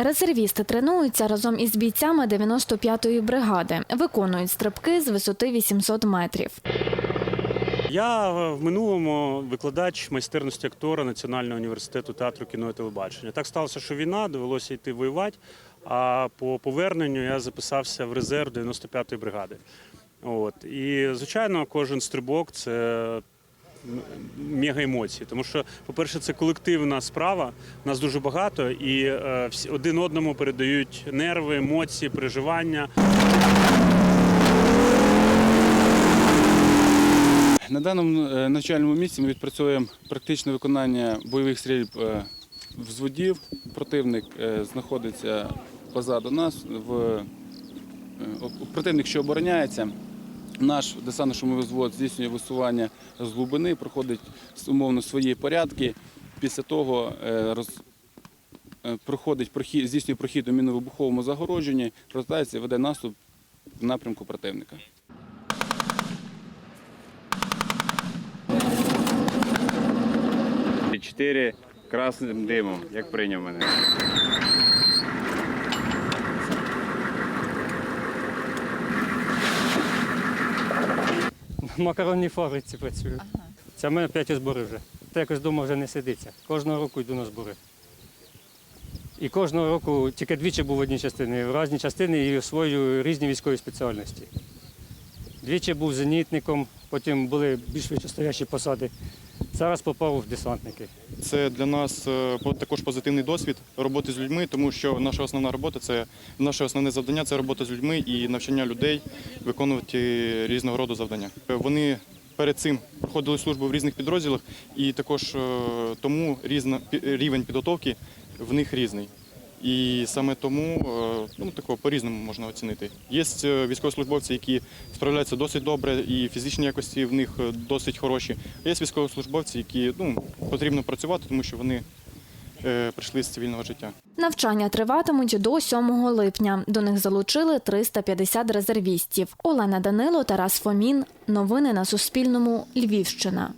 Резервісти тренуються разом із бійцями 95-ї бригади. Виконують стрибки з висоти 800 метрів. Я в минулому викладач майстерності актора Національного університету театру кіно і телебачення. Так сталося, що війна, довелося йти воювати. А по поверненню я записався в резерв 95-ї бригади. От. І, звичайно, кожен стрибок це мега емоції. Тому що, по-перше, це колективна справа, нас дуже багато, і е, один одному передають нерви, емоції, переживання. На даному е, навчальному місці ми відпрацьовуємо практичне виконання бойових стрільб е, взводів. Противник знаходиться позаду нас. В... Противник, що обороняється, наш десантно-шумовий взвод здійснює висування з глибини, проходить умовно свої порядки. Після того е, роз... е, проходить прохід, здійснює прохід у мінно-вибуховому загородженні, розвертається і веде наступ в напрямку противника. Чотири красним димом, як прийняв мене. Макаронній фабриці працюю. Це в мене п'ять збори вже. Та якось вдома вже не сидиться. Кожного року йду на збори. І кожного року тільки двічі був в одній частині, в різні частини і освоюю різні військові спеціальності. Двічі був зенітником, потім були більш вищостоящі посади. Зараз попав в десантники. Це для нас е, також позитивний досвід роботи з людьми, тому що наша основна робота це наше основне завдання це робота з людьми і навчання людей виконувати різного роду завдання. Е, Вони перед цим проходили службу в різних підрозділах, і також е, тому різна рівень підготовки в них різний. І саме тому е, ну, такого по-різному можна оцінити. Є е, військовослужбовці, які справляються досить добре, і фізичні якості в них е, досить хороші. А є військовослужбовці, які ну, потрібно працювати, тому що вони е, прийшли з цивільного життя. Навчання триватимуть до 7 липня. До них залучили 350 резервістів. Олена Данило, Тарас Фомін. Новини на Суспільному. Львівщина.